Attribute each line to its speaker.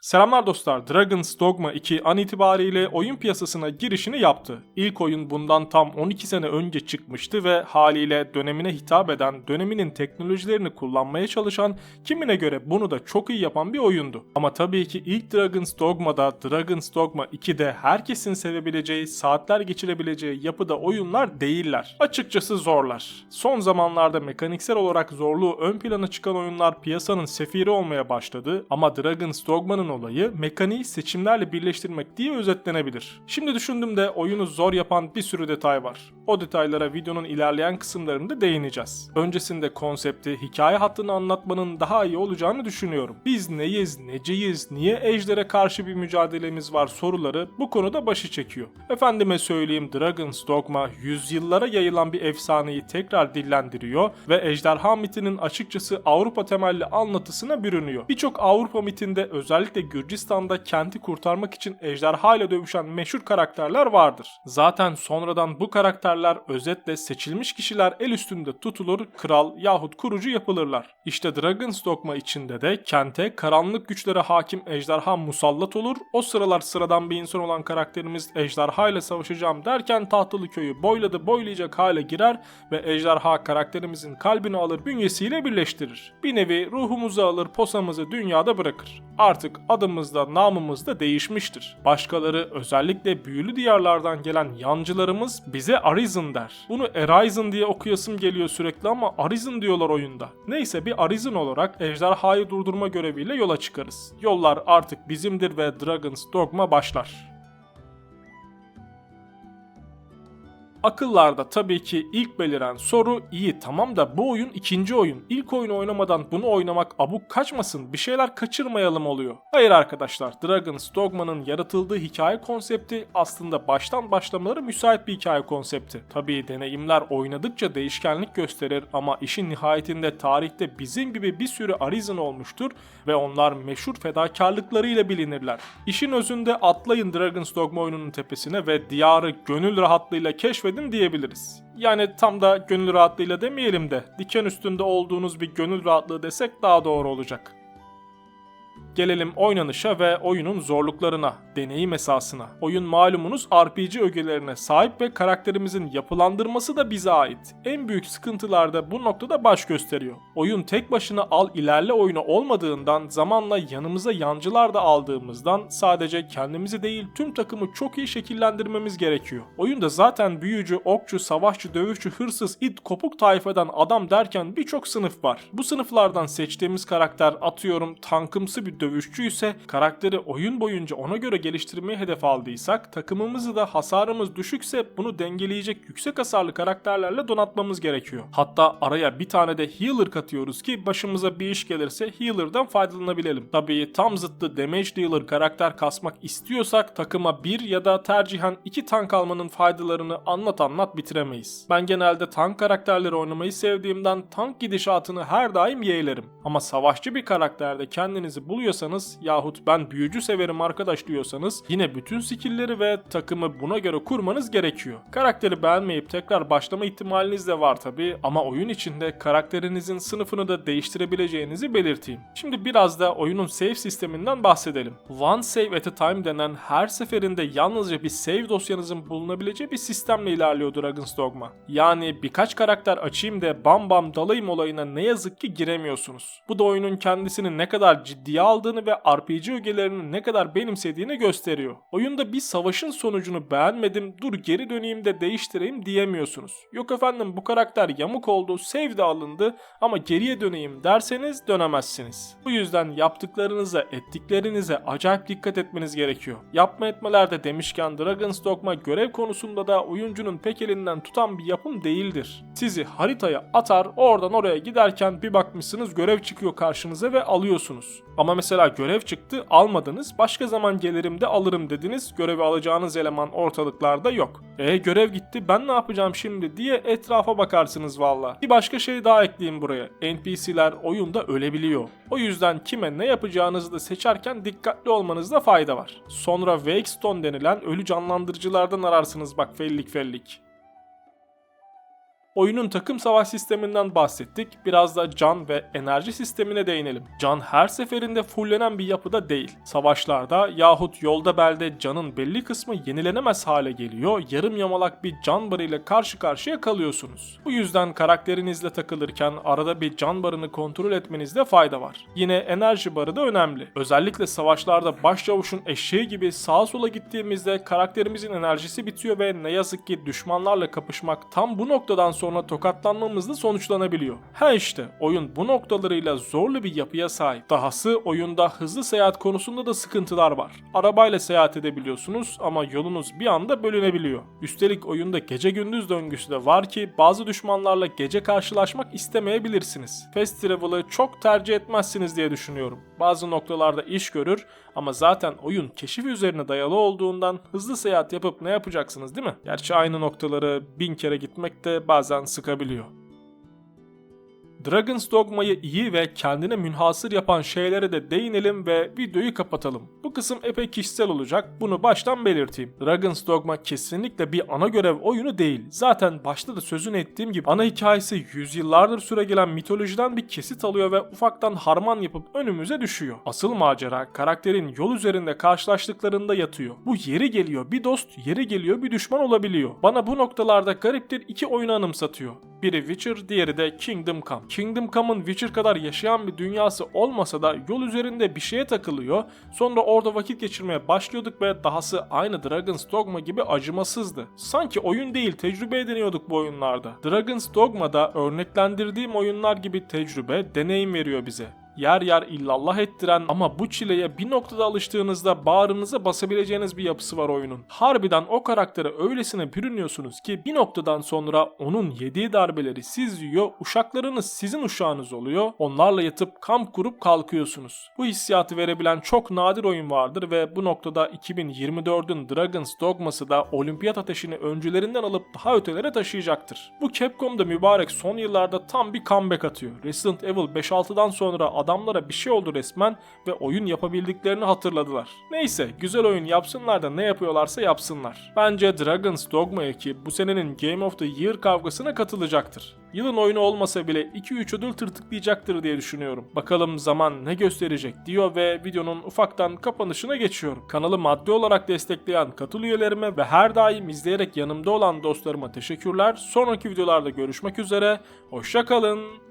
Speaker 1: Selamlar dostlar, Dragon's Dogma 2 an itibariyle oyun piyasasına girişini yaptı. İlk oyun bundan tam 12 sene önce çıkmıştı ve haliyle dönemine hitap eden, döneminin teknolojilerini kullanmaya çalışan, kimine göre bunu da çok iyi yapan bir oyundu. Ama tabii ki ilk Dragon's Dogma'da, Dragon's Dogma 2'de herkesin sevebileceği, saatler geçirebileceği yapıda oyunlar değiller. Açıkçası zorlar. Son zamanlarda mekaniksel olarak zorluğu ön plana çıkan oyunlar piyasanın sefiri olmaya başladı ama Dragon's Dogma'nın olayı mekaniği seçimlerle birleştirmek diye özetlenebilir. Şimdi düşündüğümde oyunu zor yapan bir sürü detay var. O detaylara videonun ilerleyen kısımlarında değineceğiz. Öncesinde konsepti, hikaye hattını anlatmanın daha iyi olacağını düşünüyorum. Biz neyiz, neceyiz, niye ejdere karşı bir mücadelemiz var soruları bu konuda başı çekiyor. Efendime söyleyeyim Dragon's Dogma yüzyıllara yayılan bir efsaneyi tekrar dillendiriyor ve ejderha mitinin açıkçası Avrupa temelli anlatısına bürünüyor. Birçok Avrupa mitinde özellikle Gürcistan'da kenti kurtarmak için ejderha ile dövüşen meşhur karakterler vardır. Zaten sonradan bu karakterler özetle seçilmiş kişiler el üstünde tutulur, kral yahut kurucu yapılırlar. İşte Dragon's Dogma içinde de kente karanlık güçlere hakim ejderha musallat olur. O sıralar sıradan bir insan olan karakterimiz ejderha ile savaşacağım derken tahtalı köyü boyladı boylayacak hale girer ve ejderha karakterimizin kalbini alır bünyesiyle birleştirir. Bir nevi ruhumuzu alır posamızı dünyada bırakır. Artık adımız da namımız da değişmiştir. Başkaları özellikle büyülü diyarlardan gelen yancılarımız bize Arisen der. Bunu Arisen diye okuyasım geliyor sürekli ama Arisen diyorlar oyunda. Neyse bir Arisen olarak ejderhayı durdurma göreviyle yola çıkarız. Yollar artık bizimdir ve Dragon's Dogma başlar. Akıllarda tabii ki ilk beliren soru iyi tamam da bu oyun ikinci oyun. İlk oyunu oynamadan bunu oynamak abuk kaçmasın bir şeyler kaçırmayalım oluyor. Hayır arkadaşlar Dragon's Dogma'nın yaratıldığı hikaye konsepti aslında baştan başlamaları müsait bir hikaye konsepti. Tabii deneyimler oynadıkça değişkenlik gösterir ama işin nihayetinde tarihte bizim gibi bir sürü Arisen olmuştur ve onlar meşhur fedakarlıklarıyla bilinirler. İşin özünde atlayın Dragon's Dogma oyununun tepesine ve diyarı gönül rahatlığıyla keşfedin diyebiliriz. Yani tam da gönül rahatlığıyla demeyelim de diken üstünde olduğunuz bir gönül rahatlığı desek daha doğru olacak. Gelelim oynanışa ve oyunun zorluklarına, deneyim esasına. Oyun malumunuz RPG ögelerine sahip ve karakterimizin yapılandırması da bize ait. En büyük sıkıntılar da bu noktada baş gösteriyor. Oyun tek başına al ilerle oyunu olmadığından zamanla yanımıza yancılar da aldığımızdan sadece kendimizi değil tüm takımı çok iyi şekillendirmemiz gerekiyor. Oyunda zaten büyücü, okçu, savaşçı, dövüşçü, hırsız, it, kopuk tayfadan adam derken birçok sınıf var. Bu sınıflardan seçtiğimiz karakter atıyorum tankımsı bir dövüşçü ise karakteri oyun boyunca ona göre geliştirmeyi hedef aldıysak takımımızı da hasarımız düşükse bunu dengeleyecek yüksek hasarlı karakterlerle donatmamız gerekiyor. Hatta araya bir tane de healer katıyoruz ki başımıza bir iş gelirse healer'dan faydalanabilelim. Tabii tam zıttı damage dealer karakter kasmak istiyorsak takıma bir ya da tercihen iki tank almanın faydalarını anlat anlat bitiremeyiz. Ben genelde tank karakterleri oynamayı sevdiğimden tank gidişatını her daim yeğlerim. Ama savaşçı bir karakterde kendinizi buluyorsanız yahut ben büyücü severim arkadaş diyorsanız yine bütün skillleri ve takımı buna göre kurmanız gerekiyor. Karakteri beğenmeyip tekrar başlama ihtimaliniz de var tabi ama oyun içinde karakterinizin sınıfını da değiştirebileceğinizi belirteyim. Şimdi biraz da oyunun save sisteminden bahsedelim. One save at a time denen her seferinde yalnızca bir save dosyanızın bulunabileceği bir sistemle ilerliyor Dragon's Dogma. Yani birkaç karakter açayım da bam bam dalayım olayına ne yazık ki giremiyorsunuz. Bu da oyunun kendisini ne kadar ciddiye aldığını ve RPG ögelerini ne kadar benimsediğini gösteriyor. Oyunda bir savaşın sonucunu beğenmedim dur geri döneyim de değiştireyim diyemiyorsunuz. Yok efendim bu karakter yamuk oldu save de alındı ama geriye döneyim derseniz dönemezsiniz. Bu yüzden yaptıklarınıza ettiklerinize acayip dikkat etmeniz gerekiyor. Yapma etmelerde demişken Dragon's Dogma görev konusunda da oyuncunun pek elinden tutan bir yapım değildir. Sizi haritaya atar oradan oraya giderken bir bakmışsınız görev çıkıyor karşınıza ve alıyorsunuz. Ama mesela görev çıktı almadınız başka zaman gelirim de alırım dediniz görevi alacağınız eleman ortalıklarda yok. E görev gitti ben ne yapacağım şimdi diye etrafa bakarsınız valla. Bir başka şey daha ekleyeyim buraya. NPC'ler oyunda ölebiliyor. O yüzden kime ne yapacağınızı da seçerken dikkatli olmanızda fayda var. Sonra Wakestone denilen ölü canlandırıcılardan ararsınız bak fellik fellik. Oyunun takım savaş sisteminden bahsettik. Biraz da can ve enerji sistemine değinelim. Can her seferinde fullenen bir yapıda değil. Savaşlarda yahut yolda belde canın belli kısmı yenilenemez hale geliyor. Yarım yamalak bir can barı ile karşı karşıya kalıyorsunuz. Bu yüzden karakterinizle takılırken arada bir can barını kontrol etmenizde fayda var. Yine enerji barı da önemli. Özellikle savaşlarda başçavuşun eşeği gibi sağa sola gittiğimizde karakterimizin enerjisi bitiyor ve ne yazık ki düşmanlarla kapışmak tam bu noktadan sonra tokatlanmamızla sonuçlanabiliyor. Ha işte oyun bu noktalarıyla zorlu bir yapıya sahip. Dahası oyunda hızlı seyahat konusunda da sıkıntılar var. Arabayla seyahat edebiliyorsunuz ama yolunuz bir anda bölünebiliyor. Üstelik oyunda gece gündüz döngüsü de var ki bazı düşmanlarla gece karşılaşmak istemeyebilirsiniz. Fast Travel'ı çok tercih etmezsiniz diye düşünüyorum. Bazı noktalarda iş görür ama zaten oyun keşif üzerine dayalı olduğundan hızlı seyahat yapıp ne yapacaksınız değil mi? Gerçi aynı noktaları bin kere gitmek de bazen sıkabiliyor. Dragon's Dogma'yı iyi ve kendine münhasır yapan şeylere de değinelim ve videoyu kapatalım. Bu kısım epey kişisel olacak, bunu baştan belirteyim. Dragon's Dogma kesinlikle bir ana görev oyunu değil. Zaten başta da sözünü ettiğim gibi ana hikayesi yüzyıllardır süregelen mitolojiden bir kesit alıyor ve ufaktan harman yapıp önümüze düşüyor. Asıl macera karakterin yol üzerinde karşılaştıklarında yatıyor. Bu yeri geliyor bir dost, yeri geliyor bir düşman olabiliyor. Bana bu noktalarda gariptir iki oyunu anımsatıyor. Biri Witcher, diğeri de Kingdom Come. Kingdom Come'ın Witcher kadar yaşayan bir dünyası olmasa da yol üzerinde bir şeye takılıyor. Sonra orada vakit geçirmeye başlıyorduk ve dahası aynı Dragon's Dogma gibi acımasızdı. Sanki oyun değil tecrübe ediniyorduk bu oyunlarda. Dragon's Dogma'da örneklendirdiğim oyunlar gibi tecrübe, deneyim veriyor bize yer yer illallah ettiren ama bu çileye bir noktada alıştığınızda bağrınıza basabileceğiniz bir yapısı var oyunun. Harbiden o karaktere öylesine bürünüyorsunuz ki bir noktadan sonra onun yediği darbeleri siz yiyor, uşaklarınız sizin uşağınız oluyor. Onlarla yatıp kamp kurup kalkıyorsunuz. Bu hissiyatı verebilen çok nadir oyun vardır ve bu noktada 2024'ün Dragon's Dogması da olimpiyat ateşini öncülerinden alıp daha ötelere taşıyacaktır. Bu Capcom'da mübarek son yıllarda tam bir comeback atıyor. Resident Evil 5-6'dan sonra adamlara bir şey oldu resmen ve oyun yapabildiklerini hatırladılar. Neyse güzel oyun yapsınlar da ne yapıyorlarsa yapsınlar. Bence Dragon's Dogma ekibi bu senenin Game of the Year kavgasına katılacaktır. Yılın oyunu olmasa bile 2-3 ödül tırtıklayacaktır diye düşünüyorum. Bakalım zaman ne gösterecek diyor ve videonun ufaktan kapanışına geçiyorum. Kanalı maddi olarak destekleyen katıl üyelerime ve her daim izleyerek yanımda olan dostlarıma teşekkürler. Sonraki videolarda görüşmek üzere. Hoşçakalın.